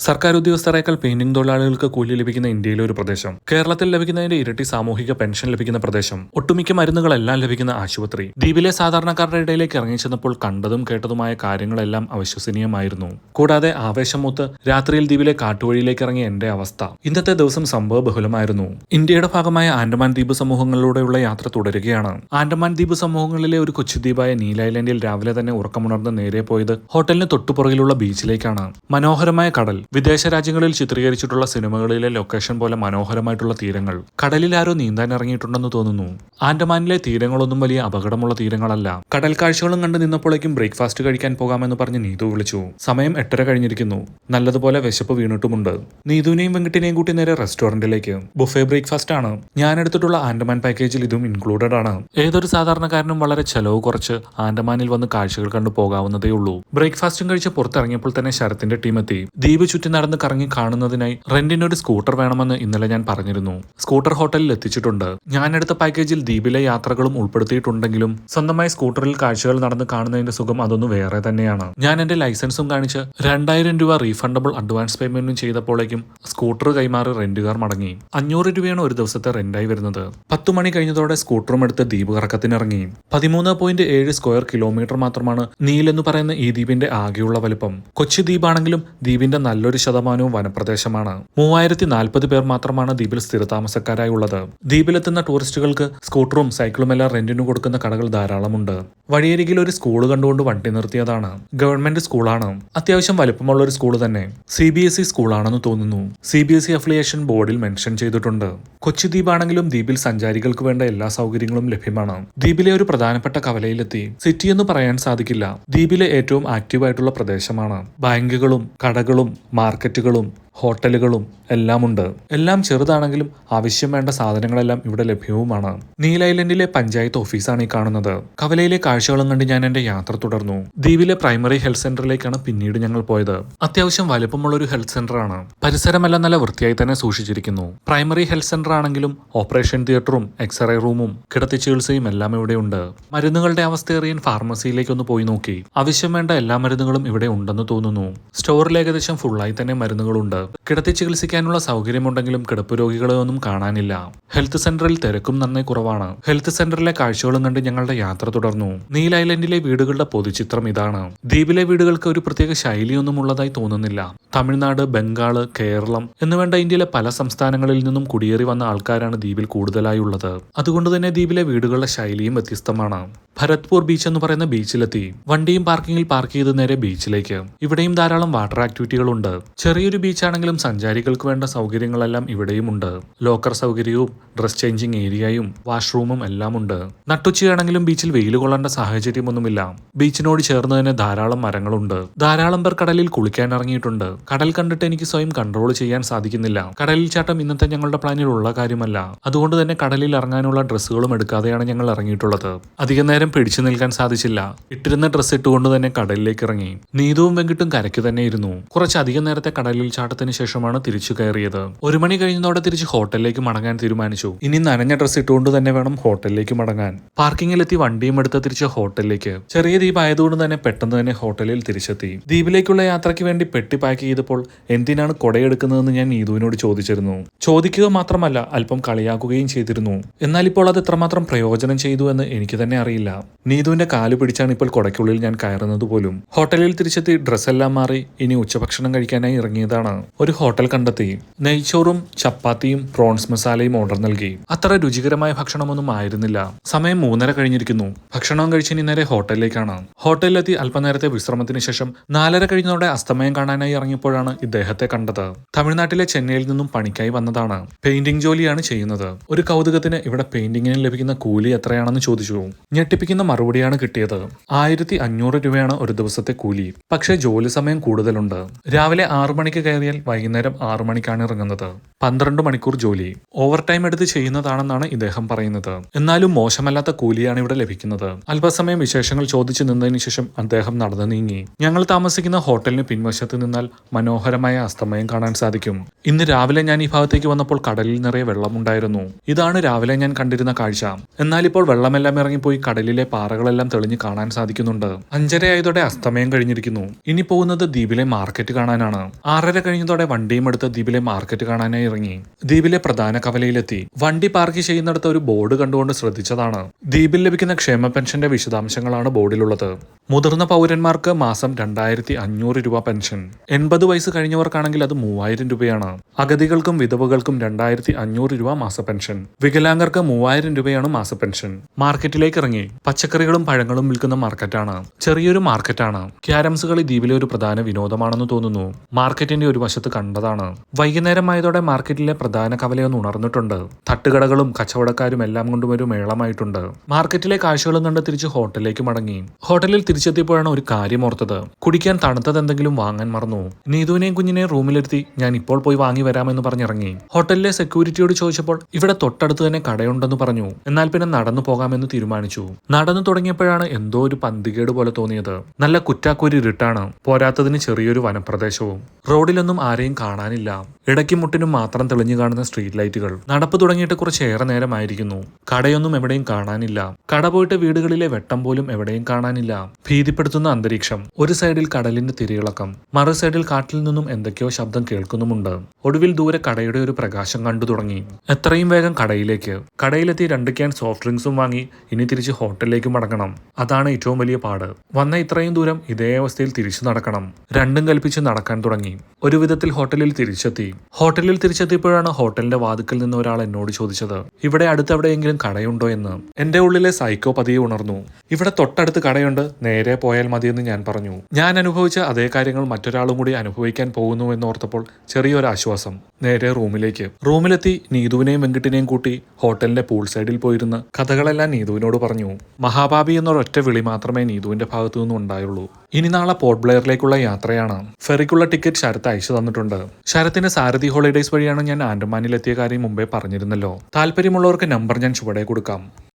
സർക്കാർ ഉദ്യോഗസ്ഥരേക്കാൾ പെയിന്റിംഗ് തൊഴിലാളികൾക്ക് കൂലി ലഭിക്കുന്ന ഇന്ത്യയിലെ ഒരു പ്രദേശം. കേരളത്തിൽ ലഭിക്കുന്നതിന്റെ ഇരട്ടി സാമൂഹിക പെൻഷൻ ലഭിക്കുന്ന പ്രദേശം. ഒട്ടുമിക്ക മരുന്നുകളെല്ലാം ലഭിക്കുന്ന ആശുപത്രി. ദ്വീപിലെ സാധാരണക്കാരുടെ ഇടയിലേക്ക് ഇറങ്ങിച്ചെന്നപ്പോൾ കണ്ടതും കേട്ടതുമായ കാര്യങ്ങളെല്ലാം അവിശ്വസനീയമായിരുന്നു. കൂടാതെ ആവേശം മൂത്ത് രാത്രിയിൽ ദ്വീപിലെ കാട്ടുവഴിയിലേക്ക് ഇറങ്ങിയ എന്റെ അവസ്ഥ. ഇന്നത്തെ ദിവസം സംഭവ ബഹുലമായിരുന്നു. ഇന്ത്യയുടെ ഭാഗമായ ആൻഡമാൻ ദ്വീപ് സമൂഹങ്ങളിലൂടെയുള്ള യാത്ര തുടരുകയാണ്. ആൻഡമാൻ ദ്വീപ് സമൂഹങ്ങളിലെ ഒരു കൊച്ചുദ്വീപായ നീൽ ഐലൻഡിൽ രാവിലെ തന്നെ ഉറക്കമുണർന്ന് നേരെ പോയത് ഹോട്ടലിന് തൊട്ടുപുറകിലുള്ള ബീച്ചിലേക്കാണ്. മനോഹരമായ കടൽ വിദേശ രാജ്യങ്ങളിൽ ചിത്രീകരിച്ചിട്ടുള്ള സിനിമകളിലെ ലൊക്കേഷൻ പോലെ മനോഹരമായിട്ടുള്ള തീരങ്ങൾ കടലിൽ ആരോ നീന്താൻ ഇറങ്ങിയിട്ടുണ്ടെന്ന് തോന്നുന്നു. ആൻഡമാനിലെ തീരങ്ങളൊന്നും വലിയ അപകടമുള്ള തീരങ്ങളല്ല. കടൽ കാഴ്ചകളും കണ്ട് നിന്നപ്പോഴേക്കും ബ്രേക്ക്ഫാസ്റ്റ് കഴിക്കാൻ പോകാമെന്ന് പറഞ്ഞ് നീതു വിളിച്ചു. സമയം എട്ടര കഴിഞ്ഞിരിക്കുന്നു. നല്ലതുപോലെ വിശപ്പ് വീണിട്ടുമുണ്ട്. നീതുവിനെയും വെങ്കിട്ടിനെയും കൂട്ടി നേരെ റെസ്റ്റോറന്റിലേക്ക്. ബുഫേ ബ്രേക്ക്ഫാസ്റ്റ് ആണ്. ഞാൻ എടുത്തിട്ടുള്ള ആൻഡമാൻ പാക്കേജിൽ ഇതും ഇൻക്ലൂഡഡ് ആണ്. ഏതൊരു സാധാരണക്കാരനും വളരെ ചെലവ് കുറച്ച് ആൻഡമാനിൽ വന്ന് കാഴ്ചകൾ കണ്ടു പോകാവുന്നതേ ഉള്ളൂ ബ്രേക്ക്ഫാസ്റ്റും കഴിച്ച് പുറത്തിറങ്ങിയപ്പോൾ തന്നെ ശരത്തിന്റെ ടീം എത്തി. ദ്വീപ് ചുറ്റി നടന്ന് കറങ്ങി കാണുന്നതിനായി റെന്റിന് ഒരു സ്കൂട്ടർ വേണമെന്ന് ഇന്നലെ ഞാൻ പറഞ്ഞിരുന്നു. സ്കൂട്ടർ ഹോട്ടലിൽ എത്തിച്ചിട്ടുണ്ട്. ഞാൻ എടുത്ത പാക്കേജിൽ ദ്വീപിലെ യാത്രകളും ഉൾപ്പെടുത്തിയിട്ടുണ്ടെങ്കിലും സ്വന്തമായി സ്കൂട്ടറിൽ കാഴ്ചകൾ നടന്ന് കാണുന്നതിന്റെ സുഖം അതൊന്നും വേറെ തന്നെയാണ്. ഞാൻ എന്റെ ലൈസൻസും കാണിച്ച് രണ്ടായിരം രൂപ റീഫണ്ടബിൾ അഡ്വാൻസ് പേയ്മെന്റും ചെയ്തപ്പോഴേക്കും സ്കൂട്ടർ കൈമാറി റെന്റുകാർ മടങ്ങി. അഞ്ഞൂറ് രൂപയാണ് ഒരു ദിവസത്തെ റെന്റായി വരുന്നത്. പത്തു മണി കഴിഞ്ഞതോടെ സ്കൂട്ടറും എടുത്ത് ദ്വീപ് കറക്കത്തിനിറങ്ങി. പതിമൂന്ന് പോയിന്റ് ഏഴ് സ്ക്വയർ കിലോമീറ്റർ മാത്രമാണ് നീൽ എന്ന് പറയുന്ന ഈ ദ്വീപിന്റെ ആകെയുള്ള വലുപ്പം. കൊച്ചി ദ്വീപാണെങ്കിലും ദ്വീപിന്റെ നല്ലൊരു ശതമാനവും വനപ്രദേശമാണ്. മൂവായിരത്തി നാൽപ്പത് പേർ മാത്രമാണ് ദ്വീപിൽ സ്ഥിരതാമസക്കാരായി ഉള്ളത് ദ്വീപിലെത്തുന്ന ടൂറിസ്റ്റുകൾക്ക് സ്കൂട്ടറും സൈക്കിളുമെല്ലാം റെന്റിനു കൊടുക്കുന്ന കടകൾ ധാരാളമുണ്ട്. വഴിയരികിൽ ഒരു സ്കൂൾ കണ്ടുകൊണ്ട് വണ്ടി നിർത്തിയതാണ്. ഗവൺമെന്റ് സ്കൂളാണ്. അത്യാവശ്യം വലുപ്പമുള്ള ഒരു സ്കൂൾ തന്നെ. സി ബി എസ് ഇ സ്കൂളാണെന്ന് തോന്നുന്നു. C B S E affiliation ബോർഡിൽ മെൻഷൻ ചെയ്തിട്ടുണ്ട്. കൊച്ചി ദ്വീപാണെങ്കിലും ദ്വീപിൽ സഞ്ചാരികൾക്ക് വേണ്ട എല്ലാ സൗകര്യങ്ങളും ലഭ്യമാണ്. ദ്വീപിലെ ഒരു പ്രധാനപ്പെട്ട കവലയിലെത്തി സിറ്റി എന്ന് പറയാൻ സാധിക്കില്ല. ദ്വീപിലെ ഏറ്റവും ആക്റ്റീവായിട്ടുള്ള പ്രദേശമാണ്. ബാങ്കുകളും കടകളും മാർക്കറ്റുകളും ഹോട്ടലുകളും എല്ലാം ഉണ്ട് എല്ലാം ചെറുതാണെങ്കിലും ആവശ്യം വേണ്ട സാധനങ്ങളെല്ലാം ഇവിടെ ലഭ്യവുമാണ്. നീൽ ഐലൻഡിലെ പഞ്ചായത്ത് ഓഫീസാണ് ഈ കാണുന്നത്. കവലയിലെ കാഴ്ചകളും കണ്ട് ഞാൻ എന്റെ യാത്ര തുടർന്നു. ദ്വീപിലെ പ്രൈമറി ഹെൽത്ത് സെന്ററിലേക്കാണ് പിന്നീട് ഞങ്ങൾ പോയത്. അത്യാവശ്യം വലുപ്പമുള്ള ഒരു ഹെൽത്ത് സെന്ററാണ്. പരിസരമെല്ലാം നല്ല വൃത്തിയായി തന്നെ സൂക്ഷിച്ചിരിക്കുന്നു. പ്രൈമറി ഹെൽത്ത് സെന്റർ ആണെങ്കിലും ഓപ്പറേഷൻ തിയേറ്ററും എക്സ്റേ റൂമും കിടത്തി ചികിത്സയും എല്ലാം ഇവിടെയുണ്ട് മരുന്നുകളുടെ അവസ്ഥ അറിയാൻ ഫാർമസിയിലേക്ക് ഒന്ന് പോയി നോക്കി. ആവശ്യം വേണ്ട എല്ലാ മരുന്നുകളും ഇവിടെ ഉണ്ടെന്ന് തോന്നുന്നു. സ്റ്റോറിൽ ഏകദേശം ഫുള്ളായി തന്നെ മരുന്നുകളുണ്ട്. കിടത്തി ചികിത്സിക്കാനുള്ള സൗകര്യമുണ്ടെങ്കിലും കിടപ്പ് രോഗികളെ ഒന്നും കാണാനില്ല. ഹെൽത്ത് സെന്ററിൽ തിരക്കും നന്നേ കുറവാണ്. ഹെൽത്ത് സെന്ററിലെ കാഴ്ചകളും കണ്ട് ഞങ്ങളുടെ യാത്ര തുടർന്നു. നീൽ ഐലൻഡിലെ വീടുകളുടെ പൊതുചിത്രം ഇതാണ്. ദ്വീപിലെ വീടുകൾക്ക് ഒരു പ്രത്യേക ശൈലിയൊന്നും ഉള്ളതായി തോന്നുന്നില്ല. തമിഴ്നാട് ബംഗാൾ കേരളം എന്നുവേണ്ട ഇന്ത്യയിലെ പല സംസ്ഥാനങ്ങളിൽ നിന്നും കുടിയേറി വന്ന ആൾക്കാരാണ് ദ്വീപിൽ കൂടുതലായി ഉള്ളത് അതുകൊണ്ട് തന്നെ ദ്വീപിലെ വീടുകളുടെ ശൈലിയും വ്യത്യസ്തമാണ്. ഭരത്പൂർ ബീച്ച് എന്ന് പറയുന്ന ബീച്ചിലെത്തി. വണ്ടിയും പാർക്കിങ്ങിൽ പാർക്ക് ചെയ്ത് നേരെ ബീച്ചിലേക്ക്. ഇവിടെയും ധാരാളം വാട്ടർ ആക്ടിവിറ്റികളുണ്ട്. ചെറിയൊരു ബീച്ചാണെങ്കിലും സഞ്ചാരികൾക്ക് വേണ്ട സൗകര്യങ്ങളെല്ലാം ഇവിടെയും ഉണ്ട്. ലോക്കർ സൗകര്യവും ഡ്രസ് ചേഞ്ചിങ് ഏരിയയും വാഷ്റൂമും എല്ലാം ഉണ്ട് നട്ടുച്ചയാണെങ്കിലും ബീച്ചിൽ വെയിൽ കൊള്ളേണ്ട സാഹചര്യമൊന്നുമില്ല. ബീച്ചിനോട് ചേർന്ന് തന്നെ ധാരാളം മരങ്ങളുണ്ട്. ധാരാളം പേർ കടലിൽ കുളിക്കാൻ ഇറങ്ങിയിട്ടുണ്ട് കടൽ കണ്ടിട്ട് എനിക്ക് സ്വയം കൺട്രോൾ ചെയ്യാൻ സാധിക്കുന്നില്ല. കടലിൽ ചാട്ടം ഇന്നത്തെ ഞങ്ങളുടെ പ്ലാനിൽ ഉള്ള കാര്യമല്ല. അതുകൊണ്ട് തന്നെ കടലിൽ ഇറങ്ങാനുള്ള ഡ്രസ്സുകളും എടുക്കാതെയാണ് ഞങ്ങൾ ഇറങ്ങിയിട്ടുള്ളത്. അധികം നേരം പിടിച്ചു നിൽക്കാൻ സാധിച്ചില്ല. ഇട്ടിരുന്ന ഡ്രസ്സ് ഇട്ടുകൊണ്ട് തന്നെ കടലിലേക്ക് ഇറങ്ങി. നീതുവും വെങ്കിട്ടും കരയ്ക്ക് തന്നെ ഇരുന്നു. കുറച്ച് അധികം നേരത്തെ കടലിൽ ചാട്ടത്തിന് ശേഷമാണ് തിരിച്ചു കയറിയത്. ഒരു മണി കഴിഞ്ഞതോടെ തിരിച്ച് ഹോട്ടലിലേക്ക് മടങ്ങാൻ തീരുമാനിച്ചു. ഇനി നനഞ്ഞ ഡ്രസ്സ് ഇട്ടുകൊണ്ട് തന്നെ വേണം ഹോട്ടലിലേക്ക് മടങ്ങാൻ. പാർക്കിങ്ങിലെത്തി വണ്ടിയും എടുത്ത് തിരിച്ച് ഹോട്ടലിലേക്ക്. ചെറിയ ദ്വീപ് ആയതുകൊണ്ട് തന്നെ പെട്ടെന്ന് തന്നെ ഹോട്ടലിൽ തിരിച്ചെത്തി. ദ്വീപിലേക്കുള്ള യാത്രയ്ക്ക് വേണ്ടി പെട്ടി പാക്ക് ചെയ്തപ്പോൾ എന്തിനാണ് കൊടയെടുക്കുന്നതെന്ന് ഞാൻ നീതുവിനോട് ചോദിച്ചിരുന്നു. ചോദിക്കുക മാത്രമല്ല അല്പം കളിയാക്കുകയും ചെയ്തിരുന്നു. എന്നാൽ ഇപ്പോൾ അത് എത്രമാത്രം പ്രയോജനം ചെയ്തു എന്ന് എനിക്ക് തന്നെ അറിയില്ല. നീതുവിന്റെ കാൽ പിടിച്ചാണ് ഇപ്പോൾ കൊടയ്ക്കുള്ളിൽ ഞാൻ കയറുന്നത് പോലും. ഹോട്ടലിൽ തിരിച്ചെത്തി ഡ്രസ്സെല്ലാം മാറി ഇനി ഉച്ചഭക്ഷണം കഴിക്കാനായി ഇറങ്ങിയതാണ്. ഒരു ഹോട്ടൽ കണ്ടെത്തി. നെയ്ച്ചോറും ചപ്പാത്തിയും പ്രോൺസ് മസാലയും ഓർഡർ നൽകി. അത്ര രുചികരമായ ഭക്ഷണമൊന്നും ആയിരുന്നില്ല. സമയം മൂന്നര കഴിഞ്ഞിരിക്കുന്നു. ഭക്ഷണം കഴിച്ച് ഇനി നേരെ ഹോട്ടലിലേക്കാണ്. ഹോട്ടലിലെത്തി അല്പനേരത്തെ വിശ്രമത്തിന് ശേഷം നാലര കഴിഞ്ഞതോടെ അസ്തമയം കാണാനായി ഇറങ്ങിയപ്പോഴാണ് ഇദ്ദേഹത്തെ കണ്ടത്. തമിഴ്നാട്ടിലെ ചെന്നൈയിൽ നിന്നും പണിക്കായി വന്നതാണ്. പെയിന്റിംഗ് ജോലിയാണ് ചെയ്യുന്നത്. ഒരു കൗതുകത്തിന് ഇവിടെ പെയിന്റിങ്ങിന് ലഭിക്കുന്ന കൂലി എത്രയാണെന്ന് ചോദിച്ചു. ഞെട്ടിപ്പിക്കുന്ന മറുപടിയാണ് കിട്ടിയത്. ആയിരത്തി അഞ്ഞൂറ് രൂപയാണ് ഒരു ദിവസത്തെ കൂലി. പക്ഷേ ജോലി സമയം കൂടുതലുണ്ട്. രാവിലെ ആറു മണിക്ക് കയറിയാൽ വൈകുന്നേരം ആറു മണിക്കാണ് ഇറങ്ങുന്നത്. പന്ത്രണ്ട് മണിക്കൂർ ജോലി ഓവർ ടൈം എടുത്ത് ചെയ്യുന്നതാണെന്നാണ് ഇദ്ദേഹം പറയുന്നത്. എന്നാലും മോശമല്ലാത്ത കൂലിയാണ് ഇവിടെ ലഭിക്കുന്നത്. അല്പസമയം വിശേഷങ്ങൾ ചോദിച്ചു നിന്നതിന് ശേഷം അദ്ദേഹം നടന്നു നീങ്ങി. ഞങ്ങൾ താമസിക്കുന്ന ഹോട്ടലിന് പിൻവശത്ത് നിന്നാൽ മനോഹരമായ അസ്തമയം കാണാൻ സാധിക്കും. ഇന്ന് രാവിലെ ഞാൻ ഈ ഭാഗത്തേക്ക് വന്നപ്പോൾ കടലിൽ നിറയെ വെള്ളമുണ്ടായിരുന്നു. ഇതാണ് രാവിലെ ഞാൻ കണ്ടിരുന്ന കാഴ്ച. എന്നാൽ ഇപ്പോൾ വെള്ളമെല്ലാം ഇറങ്ങിപ്പോയി കടലിലെ പാറകളെല്ലാം തെളിഞ്ഞ് കാണാൻ സാധിക്കുന്നുണ്ട്. അഞ്ചരയായതോടെ അസ്തമയം കഴിഞ്ഞിരിക്കുന്നു. ഇനി പോകുന്നത് ദ്വീപിലെ മാർക്കറ്റ് കാണാനാണ്. ആറര കഴിഞ്ഞതോടെ വണ്ടിയും എടുത്ത് ദ്വീപിലെ മാർക്കറ്റ് കാണാനായി ഇറങ്ങി ദ്വീപിലെ പ്രധാന കവലയിലെത്തി. വണ്ടി പാർക്ക് ചെയ്യുന്നിടത്ത് ഒരു ബോർഡ് കണ്ടുകൊണ്ട് ശ്രദ്ധിച്ചതാണ്. ദ്വീപിൽ ലഭിക്കുന്ന ക്ഷേമ പെൻഷന്റെ വിശദാംശങ്ങളാണ് ബോർഡിലുള്ളത്. മുതിർന്ന പൗരന്മാർക്ക് മാസം രണ്ടായിരത്തി അഞ്ഞൂറ് രൂപ പെൻഷൻ. എൺപത് വയസ്സ് കഴിഞ്ഞവർക്കാണെങ്കിൽ അത് മൂവായിരം രൂപയാണ്. അഗതികൾക്കും വിധവകൾക്കും രണ്ടായിരത്തി അഞ്ഞൂറ് രൂപ മാസ പെൻഷൻ. വികലാംഗർക്ക് മൂവായിരം രൂപയാണ് മാസ പെൻഷൻ. മാർക്കറ്റിലേക്ക് ഇറങ്ങി. പച്ചക്കറികളും പഴങ്ങളും വിൽക്കുന്ന മാർക്കറ്റാണ്. ചെറിയൊരു മാർക്കറ്റാണ്. ക്യാരംസ് കളി ദ്വീപിലെ ഒരു പ്രധാന വിനോദമാണെന്ന് തോന്നുന്നു. മാർക്കറ്റിന്റെ ഒരു വശത്ത് കണ്ടതാണ്. വൈകുന്നേരമായതോടെ മാർക്കറ്റിലെ പ്രധാന കവലയൊന്ന് ഉണർന്നിട്ടുണ്ട്. തട്ടുകടകളും കച്ചവടക്കാരും എല്ലാം കൊണ്ടും ഒരു മേളമായിട്ടുണ്ട്. മാർക്കറ്റിലെ കാഴ്ചകളും കണ്ട് തിരിച്ച് ഹോട്ടലിലേക്ക് മടങ്ങി. ഹോട്ടലിൽ തിരിച്ചെത്തിയപ്പോഴാണ് ഒരു കാര്യം ഓർത്തത്. കുടിക്കാൻ തണുത്തത് എന്തെങ്കിലും വാങ്ങാൻ മറന്നു. നീതുവിനെയും കുഞ്ഞിനെയും റൂമിലിരുത്തി ഞാൻ ഇപ്പോൾ പോയി വാങ്ങി വരാമെന്ന് പറഞ്ഞിറങ്ങി. ഹോട്ടലിലെ സെക്യൂരിറ്റിയോട് ചോദിച്ചപ്പോൾ ഇവിടെ തൊട്ടടുത്ത് തന്നെ കടയുണ്ടെന്ന് പറഞ്ഞു. എന്നാൽ പിന്നെ നടന്നു പോകാമെന്ന് തീരുമാനിച്ചു. നടന്നു തുടങ്ങിയപ്പോഴാണ് എന്തോ ഒരു പന്തികേട് പോലെ തോന്നിയത്. നല്ല കുറ്റാക്കൂരി ഇരുട്ടാണ് പോരാത്തതിന് ചെറിയൊരു വനപ്രദേശവും. റോഡിലൊന്നും ആരെയും കാണാനില്ല. ഇടയ്ക്കും മുട്ടിനും മാത്രം തെളിഞ്ഞു കാണുന്ന സ്ട്രീറ്റ് ലൈറ്റുകൾ നടപ്പ് തുടങ്ങിയിട്ട് കുറച്ചേറെ നേരമായിരിക്കുന്നു. കടയൊന്നും എവിടെയും കാണാനില്ല. കട പോയിട്ട് വീടുകളിലെ വെട്ടം പോലും എവിടെയും കാണാനില്ല. ഭീതിപ്പെടുത്തുന്ന അന്തരീക്ഷം ഒരു സൈഡിൽ കടലിന്റെ തിരയിളക്കം മറു സൈഡിൽ കാട്ടിൽ നിന്നും എന്തൊക്കെയോ ശബ്ദം കേൾക്കുന്നുമുണ്ട്. ഒടുവിൽ ദൂരെ കടയുടെ ഒരു പ്രകാശം കണ്ടു തുടങ്ങി. എത്രയും വേഗം കടയിലേക്ക്. കടയിലെത്തി രണ്ട് ക്യാൻ സോഫ്റ്റ് ഡ്രിങ്ക്സും വാങ്ങി ഇനി തിരിച്ച് ഹോട്ടലിലേക്ക് മടങ്ങണം. അതാണ് ഏറ്റവും വലിയ പാട്. വന്ന ഇത്രയും ദൂരം ഇതേ അവസ്ഥയിൽ തിരിച്ചു നടക്കണം. രണ്ടും കൽപ്പിച്ച് നടക്കാൻ തുടങ്ങി. ഒരു വിധത്തിൽ ഹോട്ടലിൽ തിരിച്ചെത്തി. ഹോട്ടലിൽ തിരിച്ചെത്തിയപ്പോഴാണ് ഹോട്ടലിന്റെ വാതുക്കൽ നിന്ന് ഒരാൾ എന്നോട് ചോദിച്ചത് ഇവിടെ അടുത്തെവിടെയെങ്കിലും കടയുണ്ടോ എന്ന്? എന്റെ ഉള്ളിലെ സൈക്കോ പതിയെ ഉണർന്നു. ഇവിടെ തൊട്ടടുത്ത് കടയുണ്ട് നേരെ പോയാൽ മതിയെന്ന് ഞാൻ പറഞ്ഞു. ഞാൻ അനുഭവിച്ച അതേ കാര്യങ്ങൾ മറ്റൊരാളും കൂടി അനുഭവിക്കാൻ പോകുന്നു എന്നോർത്തപ്പോൾ ചെറിയൊരു ആശ്വാസം. നേരെ റൂമിലേക്ക്. റൂമിലെത്തി നീതുവിനെയും വെങ്കിട്ടിനെയും കൂട്ടി ഹോട്ടലിന്റെ പൂൾ സൈഡിൽ പോയിരുന്ന് കഥകളെല്ലാം നീതുവിനോട് പറഞ്ഞു. മഹാഭാബി എന്നൊരൊറ്റ വിളി മാത്രമേ നീതുവിന്റെ ഭാഗത്തു നിന്നും ഉണ്ടായുള്ളൂ. ഇനി നാളെ പോർട്ട് ബ്ലെയറിലേക്കുള്ള യാത്രയാണ്. ഫെറിക്കുള്ള ടിക്കറ്റ് ശരത്ത് അയച്ചു തന്നിട്ടുണ്ട്. ശരത്തിന്റെ സാരഥി ഹോളിഡേയ്സ് വഴിയാണ് ഞാൻ ആൻഡമാനിലെത്തിയ കാര്യം മുമ്പേ പറഞ്ഞിരുന്നല്ലോ. താല്പര്യമുള്ളവർക്ക് നമ്പർ ഞാൻ ചുവടെ കൊടുക്കാം.